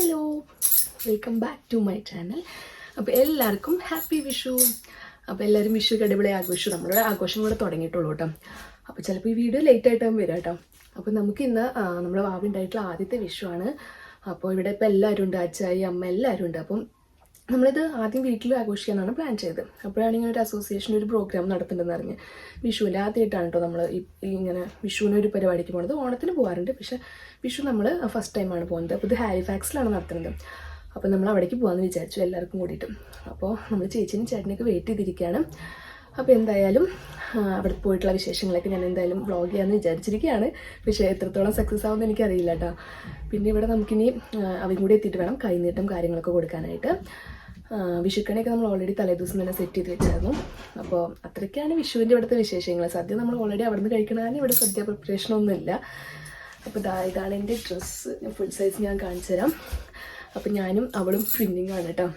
Hello welcome back to my channel അപ്പോൾ എല്ലാവർക്കും happy Vishu. അപ്പോൾ എല്ലാവരും വിഷു അടിപൊളി ആഘോഷിച്ചു. നമ്മളുടെ ആഘോഷം കൂടെ തുടങ്ങിയിട്ടുള്ളൂ കേട്ടോ. അപ്പോൾ ചിലപ്പോൾ ഈ വീഡിയോ ലേറ്റ് ആയിട്ടാകും വരാം കേട്ടോ. അപ്പോൾ നമുക്ക് ഇന്ന് നമ്മുടെ വാവിണ്ടായിട്ടുള്ള ആദ്യത്തെ വിഷുവാണ് അപ്പോൾ ഇവിടെ ഇപ്പോൾ എല്ലാവരും ഉണ്ട് അച്ചായി അമ്മ എല്ലാവരും ഉണ്ട് അപ്പം നമ്മളിത് ആദ്യം വീട്ടിൽ ആഘോഷിക്കാനാണ് പ്ലാൻ ചെയ്തത്. അപ്പോഴാണ് ഇങ്ങനെ ഒരു അസോസിയേഷന്റെ ഒരു പ്രോഗ്രാം നടത്തുന്നുണ്ടെന്ന് അറിഞ്ഞ്. വിഷുവിന്റെ ആദ്യമായിട്ടാണ് കേട്ടോ നമ്മൾ ഇങ്ങനെ വിഷുവിന് ഒരു പരിപാടിക്ക് പോകുന്നത് ഓണത്തിന് പോകാറുണ്ട് പക്ഷെ വിഷു നമ്മൾ ഫസ്റ്റ് ടൈമാണ് പോകുന്നത്. അപ്പോൾ ഇത് ഹാരിഫാക്സിലാണ് നടത്തുന്നത്. അപ്പോൾ നമ്മൾ അവിടേക്ക് പോകാമെന്ന് വിചാരിച്ചു എല്ലാവർക്കും കൂടിയിട്ട്. അപ്പോൾ നമ്മൾ ചേച്ചിനും ചേട്ടനൊക്കെ വെയിറ്റ് ചെയ്തിരിക്കുകയാണ് അപ്പോൾ എന്തായാലും അവിടെ പോയിട്ടുള്ള വിശേഷങ്ങളൊക്കെ ഞാൻ എന്തായാലും വ്ളോഗ് ചെയ്യാമെന്ന് വിചാരിച്ചിരിക്കുകയാണ് പക്ഷേ എത്രത്തോളം സക്സസ് ആവുമെന്ന് എനിക്കറിയില്ല കേട്ടോ പിന്നെ ഇവിടെ നമുക്കിനി അവരും കൂടി എത്തിയിട്ട് വേണം കൈനീട്ടം കാര്യങ്ങളൊക്കെ കൊടുക്കാനായിട്ട്. വിഷുക്കണിയൊക്കെ നമ്മൾ ഓൾറെഡി തലേദിവസം തന്നെ സെറ്റ് ചെയ്ത് വെച്ചായിരുന്നു. അപ്പോൾ അത്രയ്ക്കാണ് വിഷുവിന്റെ ഇവിടുത്തെ വിശേഷങ്ങൾ. സദ്യ നമ്മൾ ഓൾറെഡി അവിടെ നിന്ന് കഴിക്കണതാണ്. ഇവിടെ സദ്യ പ്രിപ്പറേഷനൊന്നുമില്ല അപ്പോൾ ഇതാ ഇതാണ് എന്റെ ഡ്രസ്സ് ഫുൾ സൈസ് ഞാൻ കാണിച്ചു തരാം. അപ്പോൾ ഞാനും അവളും ട്വിന്നിങ് ആണ് കേട്ടോ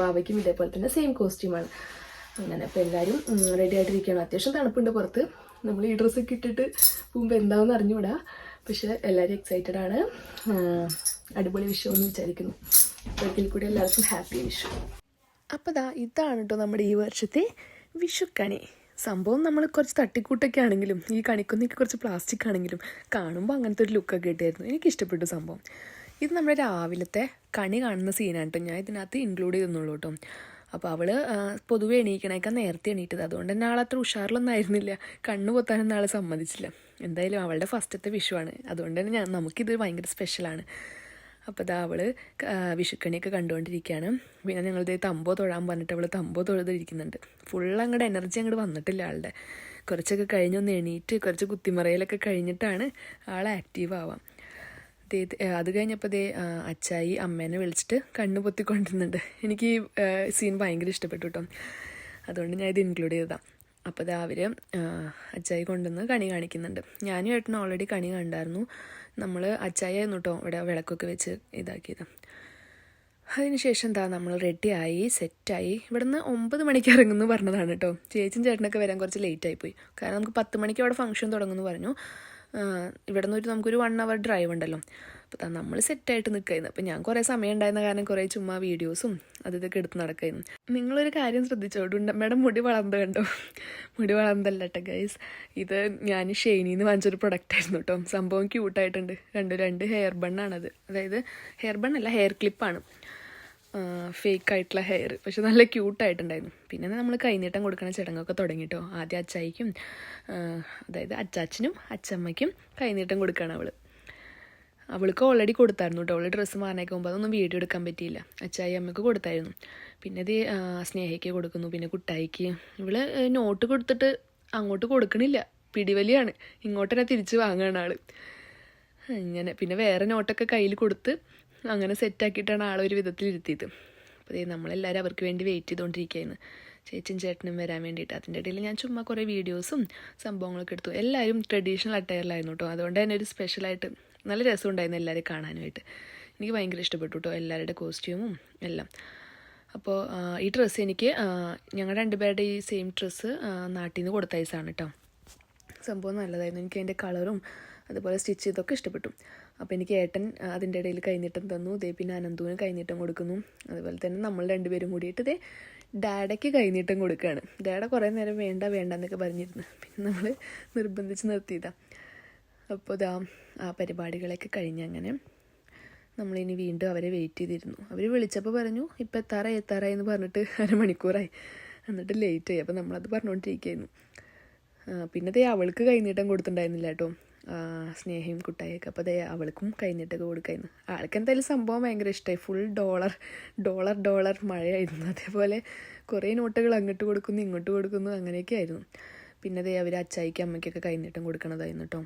വാവയ്ക്കും ഇതേപോലെ തന്നെ സെയിം കോസ്റ്റ്യൂമാണ് അങ്ങനെ അപ്പോൾ എല്ലാവരും റെഡി ആയിട്ടിരിക്കുകയാണ്. അത്യാവശ്യം തണുപ്പുണ്ട് പുറത്ത്. നമ്മൾ ഈ ഡ്രസ്സൊക്കെ ഇട്ടിട്ട് പോകുമ്പോൾ എന്താണെന്ന് അറിഞ്ഞുകൂടാ. പക്ഷേ എല്ലാവരും എക്സൈറ്റഡ് ആണ്. അടിപൊളി വിഷു എന്ന് വിചാരിക്കുന്നു. ഒരിക്കൽ കൂടി എല്ലാവർക്കും ഹാപ്പി വിഷു. അപ്പോൾ ദാ ഇതാണ് കേട്ടോ നമ്മുടെ ഈ വർഷത്തെ വിഷുക്കണി സംഭവം നമ്മൾ കുറച്ച് തട്ടിക്കൂട്ടൊക്കെ ആണെങ്കിലും ഈ കണിക്കുന്നൊക്കെ കുറച്ച് പ്ലാസ്റ്റിക് ആണെങ്കിലും കാണുമ്പോൾ അങ്ങനത്തെ ഒരു ലുക്കൊക്കെ കിട്ടിയായിരുന്നു എനിക്ക് ഇഷ്ടപ്പെട്ടു സംഭവം. ഇത് നമ്മുടെ രാവിലത്തെ കണി കാണുന്ന സീനാണ് കേട്ടോ ഞാൻ ഇതിനകത്ത് ഇൻക്ലൂഡ് ചെയ്തെന്നുള്ളൂ കേട്ടോ അപ്പോൾ അവൾ പൊതുവെ എണീക്കണേക്കാൾ നേരത്തെ എണീറ്റത്. അതുകൊണ്ട് തന്നെ ആൾ അത്ര ഉഷാറിലൊന്നും ആയിരുന്നില്ല. കണ്ണു പൊത്താനൊന്നും ആൾ സമ്മതിച്ചില്ല. എന്തായാലും അവളുടെ ഫസ്റ്റത്തെ വിഷുവാണ് അതുകൊണ്ട് തന്നെ ഞാൻ നമുക്കിത് ഭയങ്കര സ്പെഷ്യലാണ് അപ്പോൾ ഇതാ അവൾ വിഷുക്കണിയൊക്കെ കണ്ടുകൊണ്ടിരിക്കുകയാണ്. പിന്നെ ഞങ്ങളിത് തമ്പോ തൊഴാൻ പറഞ്ഞിട്ട് അവൾ തമ്പോ തൊഴുതിരിക്കുന്നുണ്ട്. ഫുൾ അങ്ങോട്ട് എനർജി അങ്ങോട്ട് വന്നിട്ടില്ല ആളുടെ. കുറച്ചൊക്കെ കഴിഞ്ഞൊന്ന് എണീറ്റ് കുറച്ച് കുത്തിമറയിലൊക്കെ കഴിഞ്ഞിട്ടാണ് ആൾ ആക്റ്റീവ് ആവാം. അത് കഴിഞ്ഞപ്പോൾ ദേ അച്ചായി അമ്മേനെ വിളിച്ചിട്ട് കണ്ണു പൊത്തിക്കൊണ്ടിരുന്നുണ്ട്. എനിക്ക് ഈ സീൻ ഭയങ്കര ഇഷ്ടപ്പെട്ടു കേട്ടോ അതുകൊണ്ട് ഞാൻ ഇത് ഇൻക്ലൂഡ് ചെയ്തതാണ് അപ്പോൾ അവർ അച്ചായി കൊണ്ടുവന്ന് കണി കാണിക്കുന്നുണ്ട്. ഞാനും ഏട്ടനും ഓൾറെഡി കണി കണ്ടായിരുന്നു. നമ്മൾ അച്ചായി ആയിരുന്നു കേട്ടോ ഇവിടെ വിളക്കൊക്കെ വെച്ച് ഇതാക്കിയത്. അതിനുശേഷം എന്താ നമ്മൾ റെഡിയായി സെറ്റായി ഇവിടുന്ന് ഒമ്പത് മണിക്ക് ഇറങ്ങുന്നു പറഞ്ഞതാണ് കേട്ടോ. ചേച്ചിയും ചേട്ടനൊക്കെ വരാൻ കുറച്ച് ലേറ്റായി പോയി. കാരണം നമുക്ക് പത്ത് മണിക്ക് അവിടെ ഫംഗ്ഷൻ തുടങ്ങുമെന്ന് പറഞ്ഞു. ഇവിടെ നിന്ന് ഒരു നമുക്കൊരു വൺ അവർ ഡ്രൈവ് ഉണ്ടല്ലോ. അപ്പോൾ നമ്മൾ സെറ്റായിട്ട് നിൽക്കായിരുന്നു അപ്പോൾ ഞാൻ കുറേ സമയം ഉണ്ടായിരുന്ന കാരണം കുറേ ചുമ്മാ വീഡിയോസും അത് ഇതൊക്കെ എടുത്ത് നടക്കായിരുന്നു. നിങ്ങളൊരു കാര്യം ശ്രദ്ധിച്ചോണ്ട് മേഡം മുടി വളർന്നു കണ്ടോ? മുടി വളർന്നല്ല കേട്ടോ ഗൈസ് ഇത് ഞാൻ ഷെയ്നിന്ന് വാങ്ങിച്ചൊരു പ്രൊഡക്റ്റ് ആയിരുന്നു കേട്ടോ സംഭവം ക്യൂട്ടായിട്ടുണ്ട് രണ്ട് രണ്ട് ഹെയർ ബണ്ണാണത് അതായത് ഹെയർ ബണ്ണല്ല ഹെയർ ക്ലിപ്പാണ് ഫേക്ക് ആയിട്ടുള്ള ഹെയർ പക്ഷെ നല്ല ക്യൂട്ടായിട്ടുണ്ടായിരുന്നു പിന്നെ നമ്മൾ കൈനീട്ടം കൊടുക്കുന്ന ചടങ്ങൊക്കെ തുടങ്ങിട്ടോ. ആദ്യം അച്ചായിക്കും അതായത് അച്ചാച്ചനും അച്ചമ്മയ്ക്കും കൈനീട്ടം കൊടുക്കുകയാണ് അവൾ അവൾക്ക് ഓൾറെഡി കൊടുത്തായിരുന്നു കേട്ടോ അവൾ ഡ്രസ്സ് മാറാനൊക്കെ പോകുമ്പോൾ അതൊന്നും വീഡിയോ എടുക്കാൻ പറ്റിയില്ല. അച്ചായി അമ്മയ്ക്ക് കൊടുത്തായിരുന്നു. പിന്നെ ആ, സ്നേഹയ്ക്ക് കൊടുക്കുന്നു. പിന്നെ കുട്ടായിക്ക്. ഇവൾ നോട്ട് കൊടുത്തിട്ട് അങ്ങോട്ട് കൊടുക്കണില്ല. പിടിവലിയാണ്. ഇങ്ങോട്ട് തന്നെ തിരിച്ച് വാങ്ങുകയാണ് ആൾ അങ്ങനെ. പിന്നെ വേറെ നോട്ടൊക്കെ കയ്യിൽ കൊടുത്ത് അങ്ങനെ സെറ്റാക്കിയിട്ടാണ് ആളൊരു വിധത്തിൽ ഇരുത്തിയത് അപ്പോൾ ഇതേ നമ്മളെല്ലാവരും അവർക്ക് വേണ്ടി വെയിറ്റ് ചെയ്തുകൊണ്ടിരിക്കുകയായിരുന്നു ചേച്ചിയും ചേട്ടനും വരാൻ വേണ്ടിയിട്ട്. അതിന്റെ ഇടയിൽ ഞാൻ ചുമ്മാ കുറേ വീഡിയോസും സംഭവങ്ങളൊക്കെ എടുത്തു. എല്ലാവരും ട്രഡീഷണൽ അറ്റയറിലായിരുന്നു കേട്ടോ അതുകൊണ്ട് തന്നെ ഒരു സ്പെഷ്യലായിട്ട് നല്ല രസമുണ്ടായിരുന്നു എല്ലാവരെയും കാണാനുമായിട്ട് എനിക്ക് ഭയങ്കര ഇഷ്ടപ്പെട്ടു കേട്ടോ എല്ലാവരുടെ കോസ്റ്റ്യൂമും എല്ലാം. അപ്പോൾ ഈ ഡ്രസ്സ് എനിക്ക് ഞങ്ങൾ രണ്ടുപേരുടെ ഈ സെയിം ഡ്രസ്സ് നാട്ടിൽ നിന്ന് കൊടുത്ത കേട്ടോ സംഭവം നല്ലതായിരുന്നു. എനിക്ക് അതിന്റെ കളറും അതുപോലെ സ്റ്റിച്ച് ചെയ്തൊക്കെ ഇഷ്ടപ്പെട്ടു. അപ്പോൾ എനിക്ക് ഏട്ടൻ അതിന്റെ ഇടയിൽ കൈനീട്ടം തന്നു. ദേ പിന്നെ അനന്തുവിന് കൈനീട്ടം കൊടുക്കുന്നു. അതുപോലെ തന്നെ നമ്മൾ രണ്ടുപേരും കൂടിയിട്ട് ദേ ഡാഡയ്ക്ക് കൈനീട്ടം കൊടുക്കുകയാണ്. ഡാഡ കുറേ നേരം വേണ്ട വേണ്ട എന്നൊക്കെ പറഞ്ഞിരുന്നു. പിന്നെ നമ്മൾ നിർബന്ധിച്ച് നിർത്തിയതാണ് അപ്പോൾ ഇതാ ആ പരിപാടികളൊക്കെ കഴിഞ്ഞ് അങ്ങനെ നമ്മളിനി വീണ്ടും അവരെ വെയിറ്റ് ചെയ്തിരുന്നു. അവർ വിളിച്ചപ്പോൾ പറഞ്ഞു ഇപ്പം എത്താറായി എത്താറായി എന്ന് പറഞ്ഞിട്ട് അരമണിക്കൂറായി. എന്നിട്ട് ലേറ്റ് ആയി. അപ്പോൾ നമ്മളത് പറഞ്ഞുകൊണ്ടിരിക്കുകയായിരുന്നു പിന്നെ ദേ അവൾക്ക് കൈനീട്ടം കൊടുത്തിട്ടുണ്ടായിരുന്നില്ല കേട്ടോ. സ്നേഹയും കുട്ടായൊക്കെ അപ്പോൾ അതേ അവൾക്കും കഴിഞ്ഞിട്ടൊക്കെ കൊടുക്കായിരുന്നു. ആൾക്ക് എന്തായാലും സംഭവം ഭയങ്കര ഇഷ്ടമായി ഫുൾ ഡോളർ ഡോളർ ഡോളർ മഴയായിരുന്നു. അതേപോലെ കുറേ നോട്ടുകൾ അങ്ങോട്ട് കൊടുക്കുന്നു ഇങ്ങോട്ട് കൊടുക്കുന്നു അങ്ങനെയൊക്കെ ആയിരുന്നു. പിന്നെ അതേ അവർ അച്ചായിക്ക് അമ്മയ്ക്കൊക്കെ കൈനീട്ടം കൊടുക്കണതായിരുന്നു കേട്ടോ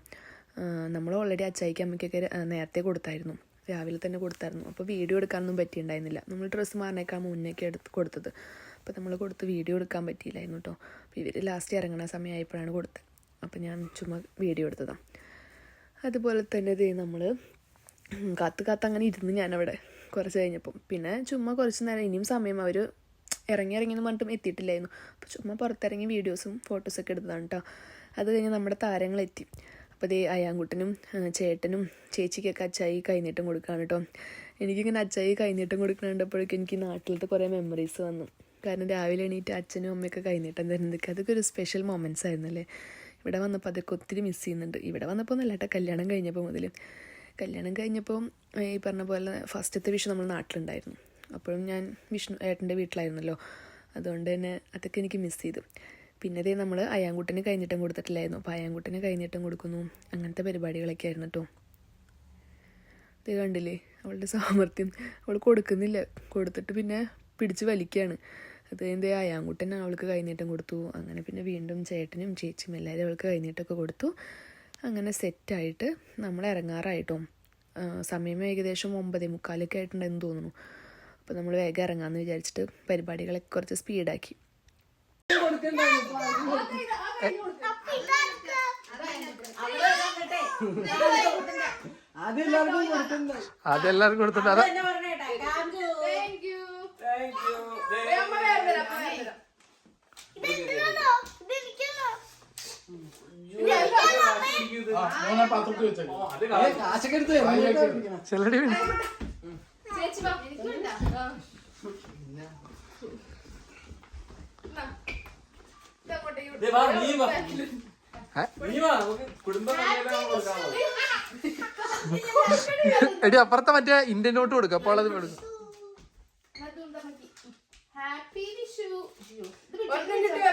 നമ്മൾ ഓൾറെഡി അച്ചായിക്ക് അമ്മയ്ക്കൊക്കെ നേരത്തെ കൊടുത്തായിരുന്നു. രാവിലെ തന്നെ കൊടുത്തായിരുന്നു. അപ്പോൾ വീഡിയോ എടുക്കാനൊന്നും പറ്റിയിട്ടുണ്ടായിരുന്നില്ല. നമ്മൾ ഡ്രസ്സ് മാറിനേക്കാൾ മുന്നേക്ക് എടുത്ത് കൊടുത്തത്. അപ്പോൾ നമ്മൾ കൊടുത്ത് വീഡിയോ എടുക്കാൻ പറ്റിയില്ലായിരുന്നു കേട്ടോ അപ്പോൾ ഇവർ ലാസ്റ്റ് ഇറങ്ങണ സമയമായപ്പോഴാണ് കൊടുത്തത്. അപ്പോൾ ഞാൻ ചുമ്മാ വീഡിയോ എടുത്തതാണ് അതുപോലെ തന്നെ ദേ നമ്മൾ കാത്ത് കാത്ത് അങ്ങനെ ഇരുന്ന് ഞാനവിടെ കുറച്ച് കഴിഞ്ഞപ്പം. പിന്നെ ചുമ്മാ കുറച്ച് നേരം ഇനിയും സമയം അവർ ഇറങ്ങി ഇറങ്ങി എന്ന് പറഞ്ഞിട്ടും എത്തിയിട്ടില്ലായിരുന്നു. അപ്പോൾ ചുമ്മാ പുറത്തിറങ്ങി വീഡിയോസും ഫോട്ടോസൊക്കെ എടുത്തതാണ് കേട്ടോ അത് കഴിഞ്ഞ് നമ്മുടെ താരങ്ങളെത്തി അപ്പോൾ ഇതേ അയാൻകുട്ടനും ചേട്ടനും ചേച്ചിക്കൊക്കെ അച്ചായി കൈനീട്ടം കൊടുക്കുകയാണ് കേട്ടോ എനിക്കിങ്ങനെ അച്ചായി കൈനീട്ടം കൊടുക്കണപ്പോഴേക്കും എനിക്ക് നാട്ടിലത്തെ കുറേ മെമ്മറീസ് വന്നു. കാരണം രാവിലെ എണീറ്റ് അച്ഛനും അമ്മയൊക്കെ കൈനീട്ടം തരുന്നതൊക്കെ അതൊക്കെ ഒരു സ്പെഷ്യൽ മൊമെന്റ്സ് ആയിരുന്നല്ലേ? ഇവിടെ വന്നപ്പോൾ അതൊക്കെ ഒത്തിരി മിസ് ചെയ്യുന്നുണ്ട്. ഇവിടെ വന്നപ്പോൾ ഒന്നല്ല കേട്ടോ കല്യാണം കഴിഞ്ഞപ്പോൾ മുതൽ കല്യാണം കഴിഞ്ഞപ്പോൾ ഈ പറഞ്ഞ പോലെ ഫസ്റ്റത്തെ വിഷു നമ്മൾ നാട്ടിലുണ്ടായിരുന്നു. അപ്പോഴും ഞാൻ വിഷ്ണു ഏട്ടന്റെ വീട്ടിലായിരുന്നല്ലോ. അതുകൊണ്ട് തന്നെ അതൊക്കെ എനിക്ക് മിസ് ചെയ്തു. പിന്നെ ഇതേ നമ്മൾ അയാൻകുട്ടിന് കൈനീട്ടം കൊടുത്തിട്ടില്ലായിരുന്നു. അപ്പോൾ അയാൻകുട്ടിന് കൈനീട്ടം കൊടുക്കുന്നു. അങ്ങനത്തെ പരിപാടികളൊക്കെ ആയിരുന്നു കേട്ടോ ഇത് കണ്ടില്ലേ അവളുടെ സാമർഥ്യം. അവൾ കൊടുക്കുന്നില്ല. കൊടുത്തിട്ട് പിന്നെ പിടിച്ച് വലിക്കുകയാണ് അത് കഴിഞ്ഞ് അയാൻകുട്ടൻ അവൾക്ക് കൈനീട്ടം കൊടുത്തു. അങ്ങനെ പിന്നെ വീണ്ടും ചേട്ടനും ചേച്ചിയും എല്ലാവരും അവൾക്ക് കൈനീട്ടമൊക്കെ കൊടുത്തു. അങ്ങനെ സെറ്റായിട്ട് നമ്മൾ ഇറങ്ങാറായിട്ടോ. സമയം ഏകദേശം ഒമ്പതേ മുക്കാലൊക്കെ ആയിട്ടുണ്ടെന്ന് തോന്നുന്നു. അപ്പോൾ നമ്മൾ വേഗം ഇറങ്ങാമെന്ന് വിചാരിച്ചിട്ട് പരിപാടികളൊക്കെ കുറച്ച് സ്പീഡാക്കി അതെല്ലാവർക്കും കൊടുത്തിട്ടുണ്ട്. അതാ ചിലടി എടി അപ്പുറത്തെ മറ്റേ ഇന്ത്യൻ നോട്ട് കൊടുക്കുക അപ്പോൾ അത് കൊടുക്കും. ഹാപ്പി വിഷു. പിന്നെതാ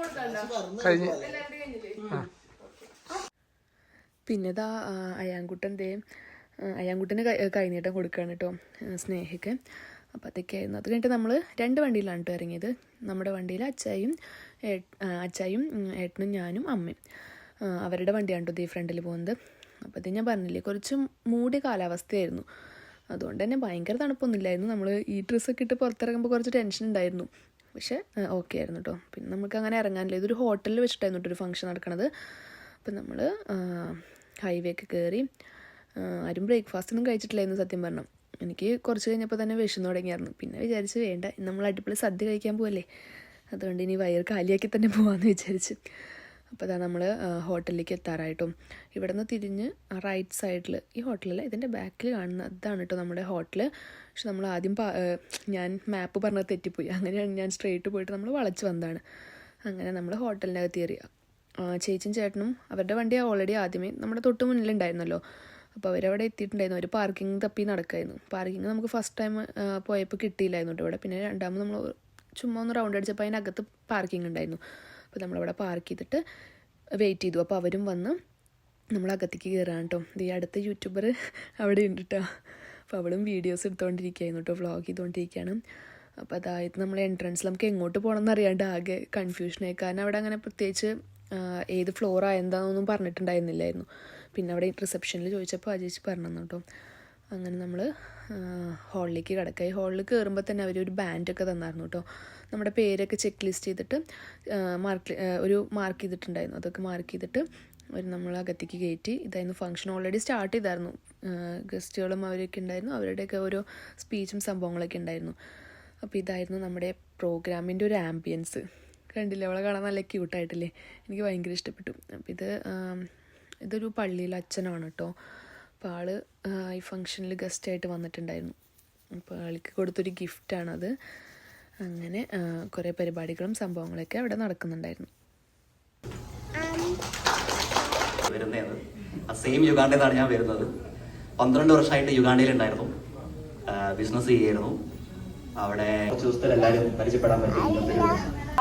കൊടുക്കണ്ട കഴിഞ്ഞ്. പിന്നെ ഇതാ അയാൻകുട്ടൻ ദേ ആ, അയാൻകുട്ടന് കൈനീട്ടം കൊടുക്കുകയാണ് കേട്ടോ സ്നേഹയ്ക്ക്. അപ്പോൾ അതൊക്കെയായിരുന്നു. അത് കഴിഞ്ഞിട്ട് നമ്മൾ രണ്ട് വണ്ടിയിലാണ് കേട്ടോ ഇറങ്ങിയത്. നമ്മുടെ വണ്ടിയിൽ അച്ചായും അച്ചായും ഏട്ടനും ഞാനും അമ്മയും. അവരുടെ വണ്ടിയാണ് കേട്ടോ ഈ ഫ്രണ്ടിൽ പോകുന്നത്. അപ്പോൾ അത് ഞാൻ പറഞ്ഞില്ലേ കുറച്ച് മൂടിയ കാലാവസ്ഥയായിരുന്നു. അതുകൊണ്ട് തന്നെ ഭയങ്കര തണുപ്പൊന്നുമില്ലായിരുന്നു നമ്മൾ ഈ ഡ്രസ്സൊക്കെ ഇട്ട് പുറത്തിറങ്ങുമ്പോൾ കുറച്ച് ടെൻഷൻ ഉണ്ടായിരുന്നു. പക്ഷേ ഓക്കെ ആയിരുന്നു കേട്ടോ പിന്നെ നമുക്ക് അങ്ങനെ ഇറങ്ങാനില്ല. ഇതൊരു ഹോട്ടലിൽ വെച്ചിട്ടായിരുന്നു കേട്ടോ ഒരു ഫംഗ്ഷൻ നടക്കണത്. അപ്പം നമ്മൾ ഹൈവേ ഒക്കെ കയറി ആരും ബ്രേക്ക്ഫാസ്റ്റ് ഒന്നും കഴിച്ചിട്ടില്ലായിരുന്നു സത്യം പറഞ്ഞു. എനിക്ക് കുറച്ച് കഴിഞ്ഞപ്പോൾ തന്നെ വിഷം തുടങ്ങിയായിരുന്നു. പിന്നെ വിചാരിച്ച് വേണ്ട നമ്മൾ അടിപൊളി സദ്യ കഴിക്കാൻ പോവല്ലേ. അതുകൊണ്ട് ഇനി വയർ കാലിയാക്കി തന്നെ പോകാമെന്ന് വിചാരിച്ച്. അപ്പോൾ അതാ നമ്മൾ ഹോട്ടലിലേക്ക് എത്താറായിട്ടും ഇവിടെ നിന്ന് തിരിഞ്ഞ് റൈറ്റ് സൈഡിൽ ഈ ഹോട്ടലല്ല ഇതിന്റെ ബാക്കിൽ കാണുന്ന അതാണ് കേട്ടോ നമ്മുടെ ഹോട്ടൽ പക്ഷെ നമ്മൾ ആദ്യം ഞാൻ മാപ്പ് പറഞ്ഞത് തെറ്റിപ്പോയി. അങ്ങനെയാണ് ഞാൻ സ്ട്രെയിറ്റ് പോയിട്ട് നമ്മൾ വളച്ച് വന്നതാണ്. അങ്ങനെ നമ്മൾ ഹോട്ടലിനകത്ത് കയറി ചേച്ചിയും ചേട്ടനും അവരുടെ വണ്ടി ഓൾറെഡി ആദ്യമേ നമ്മുടെ തൊട്ട് മുന്നിലുണ്ടായിരുന്നല്ലോ. അപ്പോൾ അവരവിടെ എത്തിയിട്ടുണ്ടായിരുന്നു. അവർ പാർക്കിംഗ് തപ്പി നടക്കായിരുന്നു. പാർക്കിംഗ് നമുക്ക് ഫസ്റ്റ് ടൈം പോയപ്പോൾ കിട്ടിയില്ലായിരുന്നു കേട്ടോ ഇവിടെ. പിന്നെ രണ്ടാമത് നമ്മൾ ചുമ്മാ ഒന്ന് റൗണ്ട് അടിച്ചപ്പോൾ അതിനകത്ത് പാർക്കിംഗ് ഉണ്ടായിരുന്നു. അപ്പോൾ നമ്മളവിടെ പാർക്ക് ചെയ്തിട്ട് വെയിറ്റ് ചെയ്തു. അപ്പോൾ അവരും വന്ന് നമ്മൾ അകത്തേക്ക് കയറാണ് കേട്ടോ ഈ അടുത്ത യൂട്യൂബർ അവിടെ ഉണ്ട് കേട്ടോ അപ്പോൾ അവളും വീഡിയോസ് എടുത്തുകൊണ്ടിരിക്കുകയായിരുന്നു കേട്ടോ വ്ളോഗ് ചെയ്തുകൊണ്ടിരിക്കുകയാണ് അപ്പോൾ അതായത് നമ്മൾ എൻട്രൻസ് നമുക്ക് എങ്ങോട്ട് പോകണം എന്നറിയാണ്ട് ആകെ കൺഫ്യൂഷനായി കാരണം അവിടെ അങ്ങനെ പ്രത്യേകിച്ച് ഏത് ഫ്ലോറാ എന്താണെന്നൊന്നും പറഞ്ഞിട്ടുണ്ടായിരുന്നില്ലായിരുന്നു. പിന്നെ അവിടെ റിസപ്ഷനിൽ ചോദിച്ചപ്പോൾ ചേച്ചി പറഞ്ഞു കേട്ടോ അങ്ങനെ നമ്മൾ ഹാളിലേക്ക് കിടക്കുക ഈ ഹാളിൽ കയറുമ്പോൾ തന്നെ അവർ ഒരു ബാൻഡൊക്കെ തന്നായിരുന്നു കേട്ടോ നമ്മുടെ പേരൊക്കെ ചെക്ക് ലിസ്റ്റ് ചെയ്തിട്ട് മാർക്ക് ഒരു മാർക്ക് ചെയ്തിട്ടുണ്ടായിരുന്നു. അതൊക്കെ മാർക്ക് ചെയ്തിട്ട് അവർ നമ്മൾ അകത്തേക്ക് കയറ്റി ഇതായിരുന്നു ഫംഗ്ഷൻ ഓൾറെഡി സ്റ്റാർട്ട് ചെയ്തായിരുന്നു. ഗസ്റ്റുകളും അവരൊക്കെ ഉണ്ടായിരുന്നു. അവരുടെയൊക്കെ ഓരോ സ്പീച്ചും സംഭവങ്ങളൊക്കെ ഉണ്ടായിരുന്നു. അപ്പോൾ ഇതായിരുന്നു നമ്മുടെ പ്രോഗ്രാമിന്റെ ഒരു ആംബിയൻസ് കണ്ടില്ലേ? അവളെ കാണാൻ നല്ല ക്യൂട്ടായിട്ടില്ലേ എനിക്ക് ഭയങ്കര ഇഷ്ടപ്പെട്ടു. അപ്പം ഇത് ഇതൊരു പള്ളിയിലെ അച്ഛനാണ് കേട്ടോ അപ്പോൾ ആൾ ആ, ഈ ഫംഗ്ഷനിൽ ഗസ്റ്റായിട്ട് വന്നിട്ടുണ്ടായിരുന്നു. അപ്പോൾ ആൾക്ക് കൊടുത്തൊരു ഗിഫ്റ്റാണത് അങ്ങനെ കുറെ പരിപാടികളും സംഭവങ്ങളൊക്കെ അവിടെ നടക്കുന്നുണ്ടായിരുന്നു. വരുന്നത്. ആ സെയിം യുഗാണ്ടയിൽ നിന്നാണ് ഞാൻ വരുന്നത്. പന്ത്രണ്ട് വർഷമായിട്ട് യുഗാണ്ടയിലുണ്ടായിരുന്നു ബിസിനസ് ചെയ്യായിരുന്നു അവിടെ കുറച്ച് ദിവസത്തിൽ എല്ലാവരും പരിചയപ്പെടാൻ പറ്റി.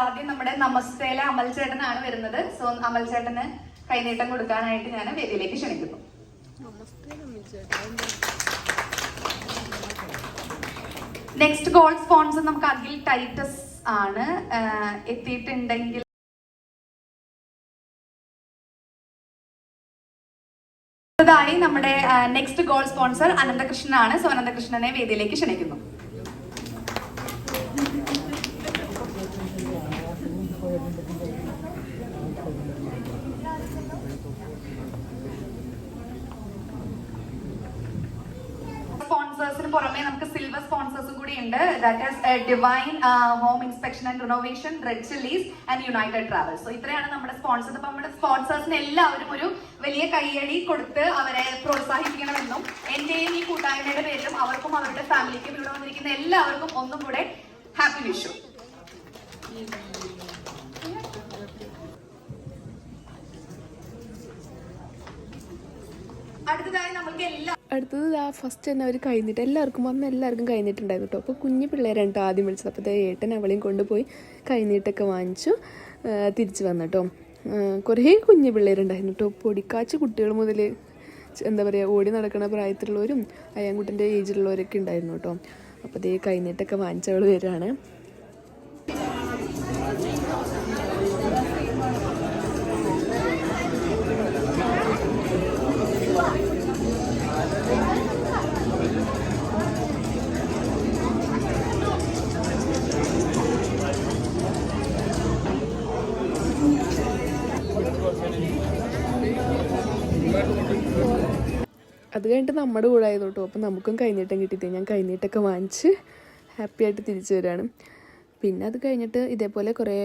ആദ്യം നമ്മുടെ നമസ്തേലെ അമൽ ചേട്ടനാണ് വരുന്നത്. സോ അമൽ ചേട്ടന് കൈനീട്ടം കൊടുക്കാനായിട്ട് ഞാൻ വേദിയിലേക്ക് ക്ഷണിക്കുന്നു. നെക്സ്റ്റ് ഗോൾ സ്പോൺസർ നമുക്ക് അഖിൽ ടൈറ്റസ് ആണ് എത്തിയിട്ടുണ്ടെങ്കിൽ ായി നമ്മുടെ നെക്സ്റ്റ് ഗോൾ സ്പോൺസർ അനന്തകൃഷ്ണനാണ്. സോ അനന്തകൃഷ്ണനെ വേദിയിലേക്ക് ക്ഷണിക്കുന്നു സ്പോൺസേഴ്സിന് പുറമെ നമുക്ക് സിൽവർ സ്പോൺസേഴ്സും കൂടി ഉണ്ട്. That is Divine Home Inspection and Renovation Red Chillies and United Travels so ഇത്രയാണ് നമ്മുടെ സ്പോൺസേഴ്സ് അപ്പൊ നമ്മുടെ സ്പോൺസേഴ്സിന് എല്ലാവരും ഒരു വലിയ കയ്യടി കൊടുത്ത് അവരെ പ്രോത്സാഹിപ്പിക്കണമെന്നും എന്റെയും ഈ കൂട്ടായ്മയുടെ പേരിലും അവർക്കും അവരുടെ ഫാമിലിക്കും ഇവിടെ വന്നിരിക്കുന്ന എല്ലാവർക്കും ഒന്നും കൂടെ ഹാപ്പി വിഷു അടുത്തതായി അടുത്തത് ആ ഫസ്റ്റ് തന്നെ അവർ കഴിഞ്ഞിട്ട് എല്ലാവർക്കും വന്ന് എല്ലാവർക്കും കഴിഞ്ഞിട്ടുണ്ടായിരുന്നു കേട്ടോ. അപ്പോൾ കുഞ്ഞു പിള്ളേരാണ് ആദ്യം വിളിച്ചത്. അപ്പോൾ ഏട്ടൻ അവളെയും കൊണ്ടുപോയി കഴിഞ്ഞിട്ടൊക്കെ വാങ്ങിച്ചു തിരിച്ചു തിരിച്ച് വന്നു കേട്ടോ കുറേ കുഞ്ഞു പിള്ളേരുണ്ടായിരുന്നു കേട്ടോ പൊടിക്കാച്ച് കുട്ടികൾ മുതൽ എന്താ പറയുക ഓടി നടക്കുന്ന പ്രായത്തിലുള്ളവരും അയ്യാൻകുട്ടന്റെ ഏജിലുള്ളവരൊക്കെ ഉണ്ടായിരുന്നു കേട്ടോ അപ്പോൾ ദേ കഴിഞ്ഞിട്ടൊക്കെ വാങ്ങിച്ചവൾ വരികയാണ് അത് കഴിഞ്ഞിട്ട് നമ്മുടെ കൂടെ ആയത് കേട്ടോ അപ്പോൾ നമുക്കും കൈനീട്ടം കിട്ടിയിട്ട്. ഞാൻ കൈനീട്ടൊക്കെ വാങ്ങിച്ച് ഹാപ്പി ആയിട്ട് തിരിച്ചു വരികയാണ് പിന്നെ അത് കഴിഞ്ഞിട്ട് ഇതേപോലെ കുറേ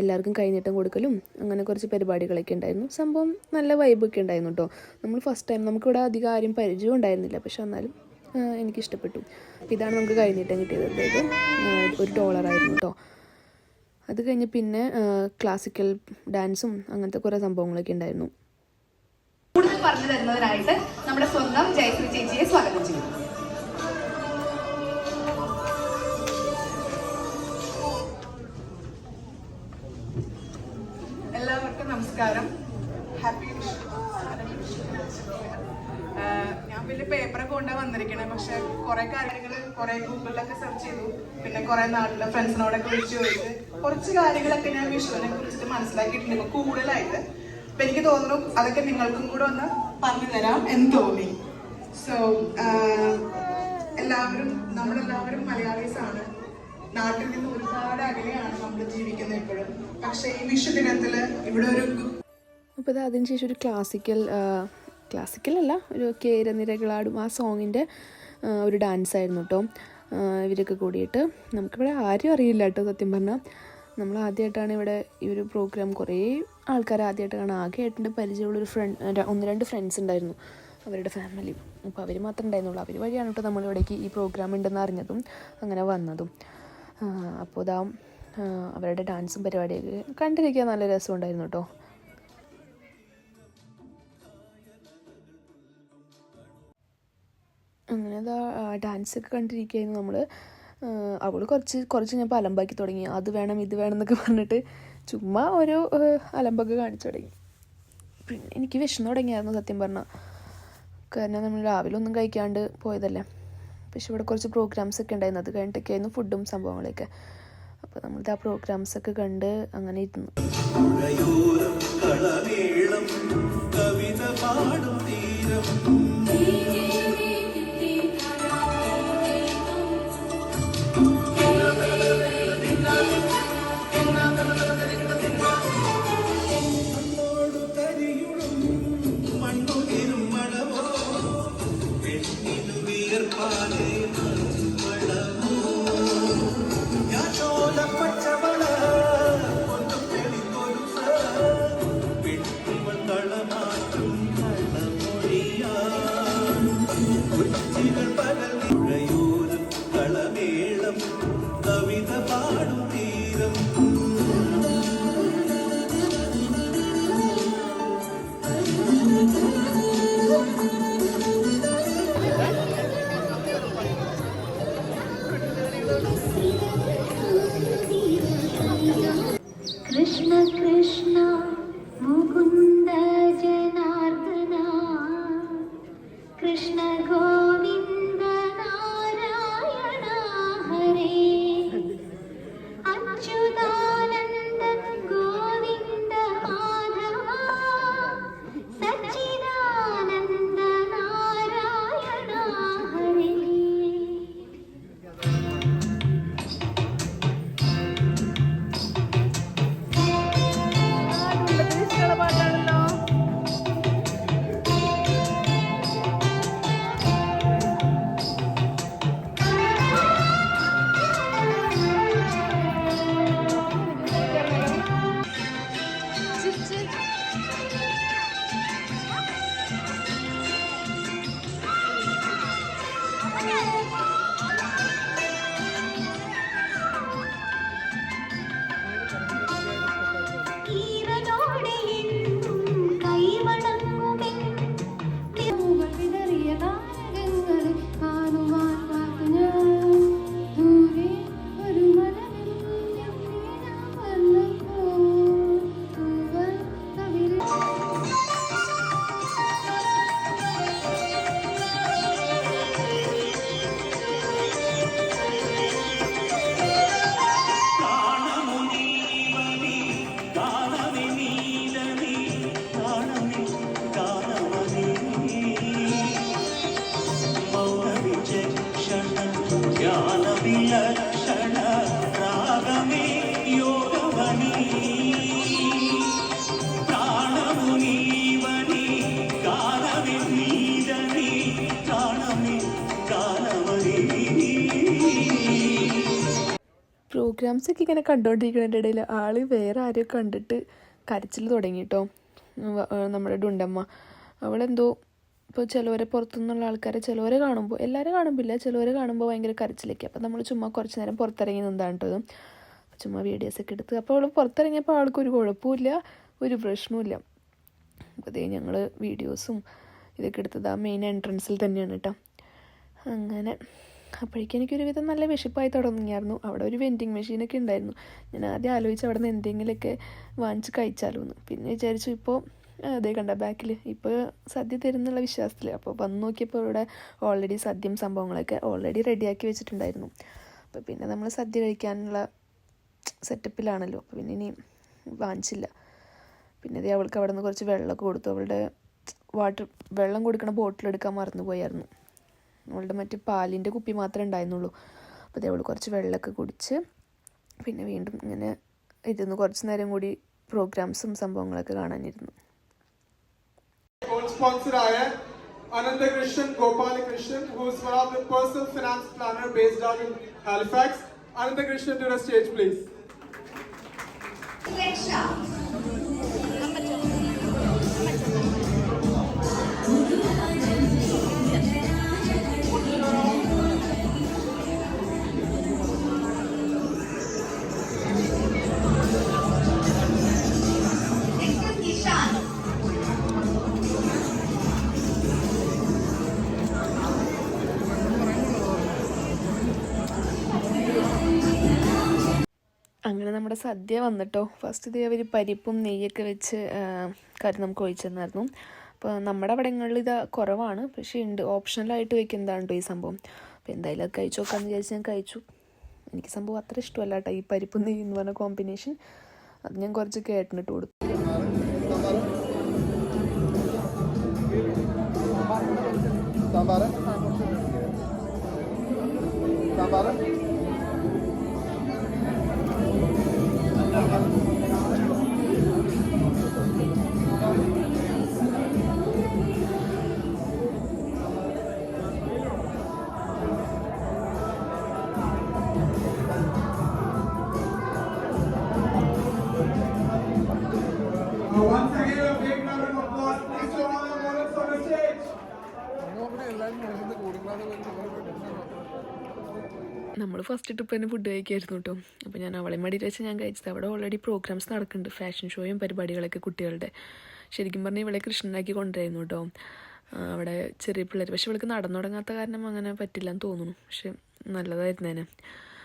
എല്ലാവർക്കും കൈനീട്ടം കൊടുക്കലും അങ്ങനെ കുറച്ച് പരിപാടികളൊക്കെ ഉണ്ടായിരുന്നു. സംഭവം നല്ല വൈബൊക്കെ ഉണ്ടായിരുന്നു കേട്ടോ. നമ്മൾ ഫസ്റ്റ് ടൈം നമുക്കിവിടെ അധികം ആരും പരിചയം ഉണ്ടായിരുന്നില്ല. പക്ഷെ എന്നാലും എനിക്കിഷ്ടപ്പെട്ടു. അപ്പോൾ ഇതാണ് നമുക്ക് കൈനീട്ടം കിട്ടിയത്. അതായത് ഒരു ഡോളറായിരുന്നു കേട്ടോ. അത് കഴിഞ്ഞ് പിന്നെ ക്ലാസിക്കൽ ഡാൻസും അങ്ങനത്തെ കുറേ സംഭവങ്ങളൊക്കെ ഉണ്ടായിരുന്നു. പറഞ്ഞു തരുന്നതിനായിട്ട് നമ്മുടെ സ്വന്തം ജയശ്രീ ചേച്ചിയെ സ്വാഗതം ചെയ്യുന്നു. എല്ലാവർക്കും നമസ്കാരം. ഹാപ്പി ഞാൻ വലിയ പേപ്പറൊക്കെ കൊണ്ടാ വന്നിരിക്കണേ. പക്ഷെ കുറെ കാര്യങ്ങൾ കുറെ ഗൂഗിളിലൊക്കെ സെർച്ച് ചെയ്തു. പിന്നെ കുറെ നാട്ടിലെ ഫ്രണ്ട്സിനോടൊക്കെ വിളിച്ചു ചോദിച്ച് കുറച്ച് കാര്യങ്ങളൊക്കെ ഞാൻ വിഷുവിനെ കുറിച്ചിട്ട് മനസ്സിലാക്കിയിട്ടുണ്ട്. കൂടുതലായിട്ട് അപ്പൊ എനിക്ക് തോന്നുന്നു അതൊക്കെ നിങ്ങൾക്കും കൂടെ ഒന്ന് പറഞ്ഞു തരാം എന്ന് തോന്നി. സോ എല്ലാവരും നമ്മളെല്ലാവരും മലയാളീസ് ആണ് നാട്ടിൽ നിന്ന് ഒരുപാട് അകലെയാണ് നമ്മൾ ജീവിക്കുന്നത് ഇപ്പോഴും. പക്ഷേ ഈ വിഷു ദിനത്തിൽ ഇവിടെ ഒരു അപ്പോൾ ഇത് അതിനുശേഷം ഒരു ക്ലാസിക്കൽ ക്ലാസിക്കൽ അല്ല ഒരു കേരനിരകളാടും ആ സോങ്ങിന്റെ ഒരു ഡാൻസ് ആയിരുന്നു കേട്ടോ ഇവരൊക്കെ കൂടിയിട്ട്. നമുക്കിവിടെ ആരും അറിയില്ല കേട്ടോ സത്യം പറഞ്ഞാൽ നമ്മൾ ആദ്യമായിട്ടാണ് ഇവിടെ ഈ ഒരു പ്രോഗ്രാം കുറേ ആൾക്കാർ ആദ്യമായിട്ട് കാണാൻ ആകെ ആയിട്ടുണ്ട് പരിചയമുള്ളൊരു ഫ്രണ്ട് ഒന്ന് രണ്ട് ഫ്രണ്ട്സ് ഉണ്ടായിരുന്നു. അവരുടെ ഫാമിലി അപ്പോൾ അവർ മാത്രമേ ഉണ്ടായിരുന്നുള്ളൂ. അവർ വഴിയാണ് കേട്ടോ നമ്മളിവിടേക്ക് ഈ പ്രോഗ്രാം ഉണ്ടെന്ന് അറിഞ്ഞതും അങ്ങനെ വന്നതും. അപ്പോൾ ഇതാ അവരുടെ ഡാൻസും പരിപാടിയൊക്കെ കണ്ടിരിക്കാൻ നല്ല രസം ഉണ്ടായിരുന്നു കേട്ടോ അങ്ങനെ അതാ ഡാൻസ് ഒക്കെ കണ്ടിരിക്കുകയായിരുന്നു നമ്മൾ അവൾ കുറച്ച് കുറച്ച് ഞാൻ അലമ്പാക്കി തുടങ്ങി. അത് വേണം ഇത് വേണം എന്നൊക്കെ പറഞ്ഞിട്ട് ചുമ്മാ ഓരോ അലമ്പൊക്കെ കാണിച്ചു തുടങ്ങി. പിന്നെ എനിക്ക് വിഷമം തുടങ്ങിയായിരുന്നു സത്യം പറഞ്ഞാൽ കാരണം നമ്മൾ രാവിലെ ഒന്നും കഴിക്കാണ്ട് പോയതല്ലേ. പക്ഷെ ഇവിടെ കുറച്ച് പ്രോഗ്രാംസ് ഒക്കെ ഉണ്ടായിരുന്നു. അത് കഴിഞ്ഞിട്ടൊക്കെയായിരുന്നു ഫുഡും സംഭവങ്ങളൊക്കെ. അപ്പോൾ നമ്മളിത് ആ പ്രോഗ്രാംസ് ഒക്കെ കണ്ട് അങ്ങനെ ഇരുന്നു. കവിത പാടും തീരം. കണ്ടുകൊണ്ടിരിക്കുന്നതിന്റെ ഇടയിൽ ആൾ വേറെ ആരെയോ കണ്ടിട്ട് കരച്ചിൽ തുടങ്ങി കേട്ടോ നമ്മുടെ ഡുണ്ടമ്മ. അവളെന്തോ ഇപ്പോൾ ചിലവരെ പുറത്തുനിന്നുള്ള ആൾക്കാരെ ചിലവരെ കാണുമ്പോൾ എല്ലാവരും ഇല്ല ചിലവരെ കാണുമ്പോൾ ഭയങ്കര കരച്ചിലേക്ക് അപ്പോൾ നമ്മൾ ചുമ്മാ കുറച്ച് നേരം പുറത്തിറങ്ങി നിന്നാണ് കേട്ടോ ചുമ്മാ വീഡിയോസ് ഒക്കെ എടുത്ത്. അപ്പോൾ അവൾ പുറത്തിറങ്ങിയപ്പോൾ ആൾക്കൊരു കുഴപ്പമില്ല ഒരു പ്രശ്നവുമില്ല. അതേ ഞങ്ങൾ വീഡിയോസും ഇതൊക്കെ എടുത്തത് ആ മെയിൻ എൻട്രൻസിൽ തന്നെയാണ് കേട്ടോ അങ്ങനെ. അപ്പോഴേക്കും എനിക്കൊരുവിധം നല്ല വിശപ്പായി തുടങ്ങിയായിരുന്നു. അവിടെ ഒരു വെൻഡിങ് മെഷീനൊക്കെ ഉണ്ടായിരുന്നു. ഞാൻ ആദ്യം ആലോചിച്ച് അവിടെ നിന്ന് എന്തെങ്കിലുമൊക്കെ വാങ്ങിച്ച് കഴിച്ചാലോ എന്ന് പിന്നെ വിചാരിച്ചു ഇപ്പോൾ അതേ കണ്ട ബാക്കിൽ ഇപ്പോൾ സദ്യ തരുന്നുള്ള വിശ്വാസത്തിൽ അപ്പോൾ വന്ന് നോക്കിയപ്പോൾ ഇവിടെ ഓൾറെഡി സദ്യയും സംഭവങ്ങളൊക്കെ ഓൾറെഡി റെഡിയാക്കി വെച്ചിട്ടുണ്ടായിരുന്നു. അപ്പോൾ പിന്നെ നമ്മൾ സദ്യ കഴിക്കാനുള്ള സെറ്റപ്പിലാണല്ലോ അപ്പോൾ പിന്നെ ഇനി വാങ്ങിച്ചില്ല. പിന്നെ ദേ അവൾക്ക് അവിടെ നിന്ന് കുറച്ച് വെള്ളമൊക്കെ കൊടുത്തു. അവളുടെ വാട്ടർ വെള്ളം കൊടുക്കണ ബോട്ടിൽ എടുക്കാൻ മറന്നു മറന്നുപോയായിരുന്നു. അവളുടെ മറ്റു പാലിന്റെ കുപ്പി മാത്രമേ ഉണ്ടായിരുന്നുള്ളൂ. അപ്പോൾ അതേ അവൾ കുറച്ച് വെള്ളമൊക്കെ കുടിച്ച് പിന്നെ വീണ്ടും ഇങ്ങനെ ഇരുന്ന് കുറച്ച് നേരം കൂടി പ്രോഗ്രാംസും സംഭവങ്ങളൊക്കെ കാണാനിരുന്നു. ഗോൾഡ് സ്പോൺസർ ആയ Ananthakrishnan Gopalakrishnan who's one of the personal finance planner based based in Halifax Ananthakrishnan to the stage stage, അങ്ങനെ നമ്മുടെ സദ്യ വന്നിട്ടോ. ഫസ്റ്റ് ഇതേ അവർ പരിപ്പും നെയ്യൊക്കെ വെച്ച് കറി നമുക്ക് ഒഴിച്ചു തന്നായിരുന്നു അപ്പോൾ നമ്മുടെ അവിടങ്ങളിൽ ഇത് കുറവാണ്. പക്ഷേ ഉണ്ട് ഓപ്ഷണലായിട്ട് വെക്കുന്നതാണ് കേട്ടോ ഈ സംഭവം. അപ്പോൾ എന്തായാലും കഴിച്ചു നോക്കാമെന്ന് വിചാരിച്ച് ഞാൻ കഴിച്ചു. എനിക്ക് സംഭവം അത്ര ഇഷ്ടമല്ല കേട്ടോ ഈ പരിപ്പും നെയ്യ് എന്ന് പറഞ്ഞ കോമ്പിനേഷൻ അത് ഞാൻ കുറച്ച് കേട്ടിട്ട് കൊടുത്തു. സാമ്പാറ്? നമ്മൾ ഫസ്റ്റ് ട്രിപ്പ് തന്നെ ഫുഡ് കഴിക്കായിരുന്നു കേട്ടോ അപ്പോൾ ഞാൻ അവളെ മടിയിൽ വെച്ച് ഞാൻ കഴിച്ചത്. അവിടെ ഓൾറെഡി പ്രോഗ്രാംസ് നടക്കുന്നുണ്ട്. ഫാഷൻ ഷോയും പരിപാടികളൊക്കെ കുട്ടികളുടെ. ശരിക്കും പറഞ്ഞാൽ ഇവളെ കൃഷ്ണനാക്കി കൊണ്ടുവരായിരുന്നു കേട്ടോ അവിടെ ചെറിയ പിള്ളേർ പക്ഷെ ഇവൾക്ക് നടന്നു തുടങ്ങാത്ത കാരണം അങ്ങനെ പറ്റില്ല എന്ന് തോന്നുന്നു. പക്ഷെ നല്ലതായിരുന്നേനെ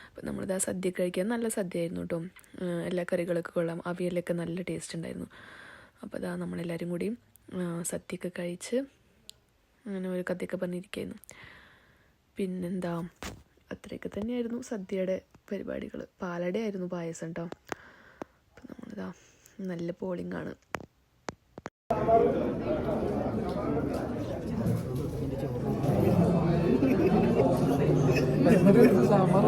അപ്പം നമ്മളിത് ആ സദ്യ കഴിക്കാൻ നല്ല സദ്യ ആയിരുന്നു കേട്ടോ എല്ലാ കറികളൊക്കെ കൊള്ളാം. അവിയലൊക്കെ നല്ല ടേസ്റ്റ് ഉണ്ടായിരുന്നു. അപ്പോൾ അതാ നമ്മളെല്ലാവരും കൂടി സദ്യയൊക്കെ കഴിച്ച് അങ്ങനെ ഒരു കഥയൊക്കെ പറഞ്ഞിരിക്കുകയായിരുന്നു പിന്നെന്താ? അത്രയൊക്കെ തന്നെയായിരുന്നു സദ്യയുടെ പരിപാടികൾ പാലട ആയിരുന്നു പായസം കേട്ടോ അപ്പം നമ്മളിതാ നല്ല പോളിംഗ് ആണ്. സാമ്പാർ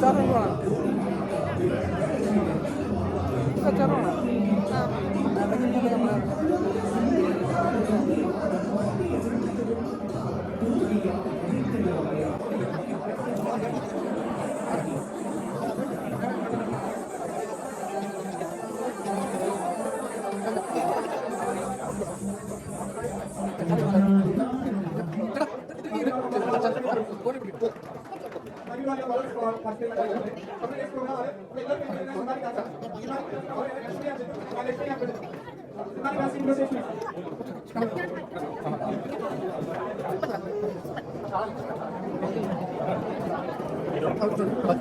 작은 거 하나. 이거 작은 거 하나. Thank you. പിന്നെ നമ്മൾ Pardon.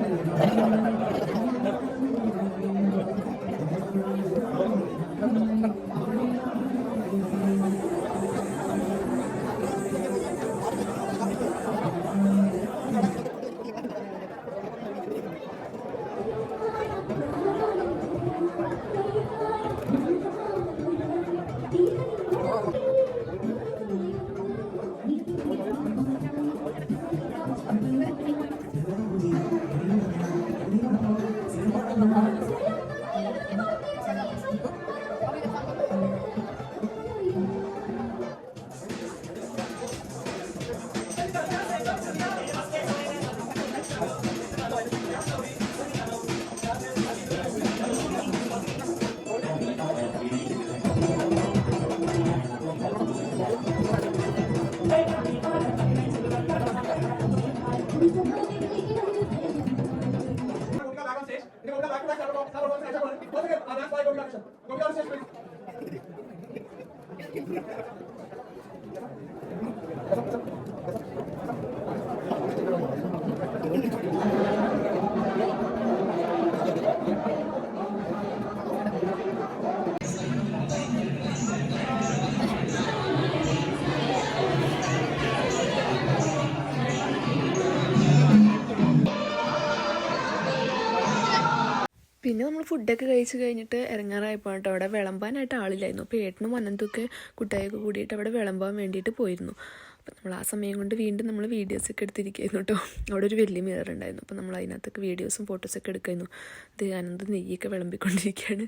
ഫുഡൊക്കെ കഴിച്ച് കഴിഞ്ഞിട്ട് ഇറങ്ങാറായപ്പോൾ കേട്ടോ അവിടെ വിളമ്പാനായിട്ട് ആളില്ലായിരുന്നു. അപ്പോൾ ഏട്ടനും അനന്തൊക്കെ കുട്ടായൊക്കെ കൂടിയിട്ട് അവിടെ വിളമ്പാൻ വേണ്ടിയിട്ട് പോയിരുന്നു. അപ്പോൾ നമ്മൾ ആ സമയം കൊണ്ട് വീണ്ടും നമ്മൾ വീഡിയോസൊക്കെ എടുത്തിരിക്കുന്നു കേട്ടോ. അവിടെ ഒരു വലിയ മിറർ ഉണ്ടായിരുന്നു. അപ്പോൾ നമ്മൾ അതിനകത്തൊക്കെ വീഡിയോസും ഫോട്ടോസൊക്കെ എടുക്കായിരുന്നു ഇത് അനന്ത് നെയ്യൊക്കെ വിളമ്പിക്കൊണ്ടിരിക്കുകയാണ്.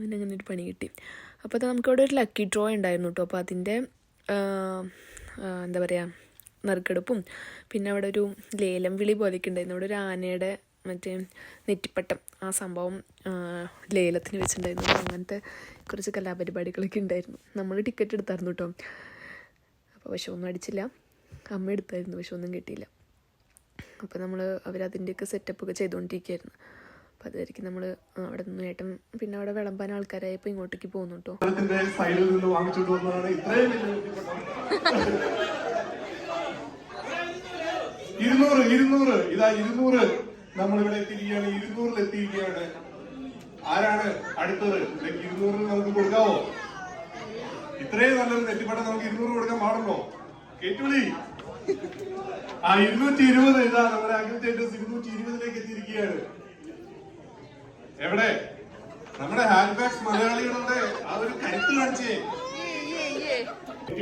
പിന്നെ അങ്ങനെ ഒരു പണി കിട്ടി. അപ്പോൾ അത് നമുക്കവിടെ ഒരു ലക്കി ഡ്രോ ഉണ്ടായിരുന്നു കേട്ടോ. അപ്പോൾ അതിന്റെ എന്താ പറയുക നറുക്കെടുപ്പും പിന്നെ അവിടെ ഒരു ലേലം വിളി പോലെയൊക്കെ ഉണ്ടായിരുന്നു. അവിടെ ഒരു ആനയുടെ മറ്റേ നെറ്റിപ്പട്ടം ആ സംഭവം ലേലത്തിന് വെച്ചിട്ടുണ്ടായിരുന്നു. അങ്ങനത്തെ കുറച്ച് കലാപരിപാടികളൊക്കെ ഉണ്ടായിരുന്നു. നമ്മൾ ടിക്കറ്റ് എടുത്തായിരുന്നു കേട്ടോ അപ്പോൾ പക്ഷെ ഒന്നും അടിച്ചില്ല. അമ്മ എടുത്തായിരുന്നു പക്ഷെ ഒന്നും കിട്ടിയില്ല അപ്പോൾ നമ്മൾ അവരതിന്റെയൊക്കെ സെറ്റപ്പൊക്കെ ചെയ്തുകൊണ്ടിരിക്കുകയായിരുന്നു അപ്പോൾ അതായിരിക്കും നമ്മൾ അവിടെ നിന്ന് ഏട്ടൻ പിന്നെ അവിടെ വിളമ്പാൻ ആൾക്കാരായപ്പോൾ ഇങ്ങോട്ടേക്ക് പോകുന്നു കേട്ടോ ഇരുന്നൂറ് ഇരുന്നൂറ്. ഇതാ ഇരുന്നൂറ്. നമ്മളിവിടെ എത്തിയിരിക്കുകയാണ് ഇരുന്നൂറിൽ എത്തിയിരിക്കുകയാണ് ആരാണ് അടുത്തത്? ഇരുന്നൂറിൽ നമുക്ക് കൊടുക്കാവോ? ഇത്രയും നല്ലൊരു നെറ്റിപ്പട്ടം നമുക്ക് ഇരുന്നൂറ് കൊടുക്കാൻ പാടുണ്ടോ? കേട്ടുവിളി. ആ ഇരുന്നൂറ്റി ഇരുപത് ഇതാ നമ്മുടെ അഗ്രിറ്റേറ്റേഴ്സ് ഇരുന്നൂറ്റി ഇരുപതിലേക്ക് എത്തിയിരിക്കുകയാണ്. എവിടെ? നമ്മുടെ ഹാൻഡ്ബാഗ്സ് മലയാളികളുടെ ആ ഒരു കരുത്ത് കാണിച്ചേ.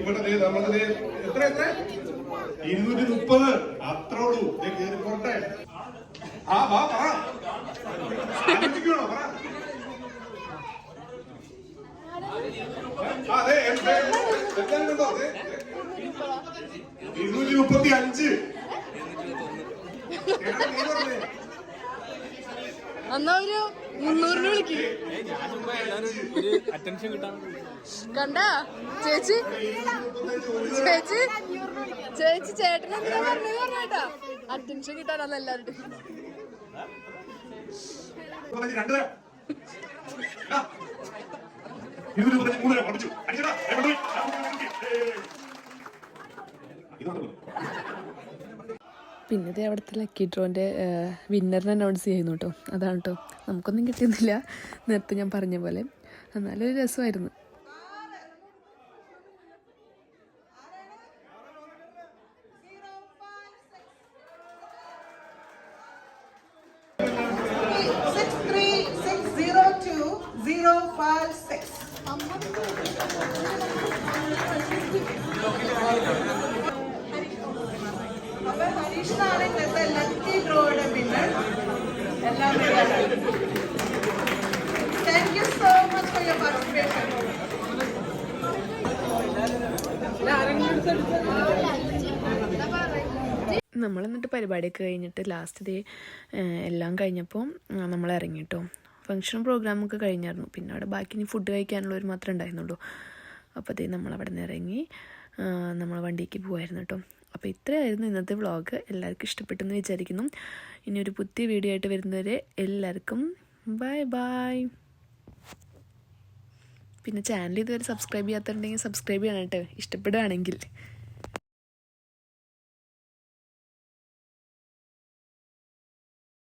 ഇവിടെ നമ്മളത് എത്ര എത്ര? ഇരുന്നൂറ്റി മുപ്പത് അത്രയുള്ളൂ കേറി ആ വാ പറ. ഇരുന്നൂറ്റി മുപ്പത്തി അഞ്ച് എന്നാ മുന്നൂറിന് വിളിക്ക്. കണ്ട? ചേച്ചി? ചേച്ചി? ചേച്ചി ചേട്ടൻ എന്താ പറഞ്ഞത് പറഞ്ഞേട്ടാ? അറ്റൻഷൻ കിട്ടാനാന്ന് എല്ലാവരുടെ. മുപ്പത്തഞ്ച് ഇത് പിന്നെ ദേ അവിടുത്തെ ലക്കി ഡ്രോന്റെ വിന്നറിനെ അനൗൺസ് ചെയ്യുന്നു കേട്ടോ അതാണ് കേട്ടോ നമുക്കൊന്നും കിട്ടിയൊന്നുമില്ല. നേരത്തെ ഞാൻ പറഞ്ഞ പോലെ. എന്നാലും രസമായിരുന്നു. ഇന്നത്തെ ലക്കി ഡ്രോയുടെ എല്ലാം സോ മച്ച് ഫോർ യുവർ നമ്മൾ എന്നിട്ട് പരിപാടിയൊക്കെ കഴിഞ്ഞിട്ട് ലാസ്റ്റ് ഡേ എല്ലാം കഴിഞ്ഞപ്പോൾ നമ്മൾ ഇറങ്ങി കേട്ടോ ഫംഗ്ഷനും പ്രോഗ്രാമൊക്കെ കഴിഞ്ഞായിരുന്നു. പിന്നെ അവിടെ ബാക്കി ഇനി ഫുഡ് കഴിക്കാനുള്ളവർ മാത്രമേ ഉണ്ടായിരുന്നുള്ളൂ. അപ്പോൾ അതേ നമ്മൾ അവിടെ നിന്ന് ഇറങ്ങി നമ്മൾ വണ്ടിക്ക് പോകുമായിരുന്നു കേട്ടോ അപ്പോൾ ഇത്രയായിരുന്നു ഇന്നത്തെ വ്ളോഗ്. എല്ലാവർക്കും ഇഷ്ടപ്പെട്ടെന്ന് വിചാരിക്കുന്നു. ഇനി ഒരു പുതിയ വീഡിയോ ആയിട്ട് വരുന്നവരെ എല്ലാവർക്കും ബൈ ബൈ. പിന്നെ ചാനൽ ഇതുവരെ സബ്സ്ക്രൈബ് ചെയ്യാത്തുണ്ടെങ്കിൽ സബ്സ്ക്രൈബ് ചെയ്യണം കേട്ടോ. ഇഷ്ടപ്പെടുകയാണെങ്കിൽ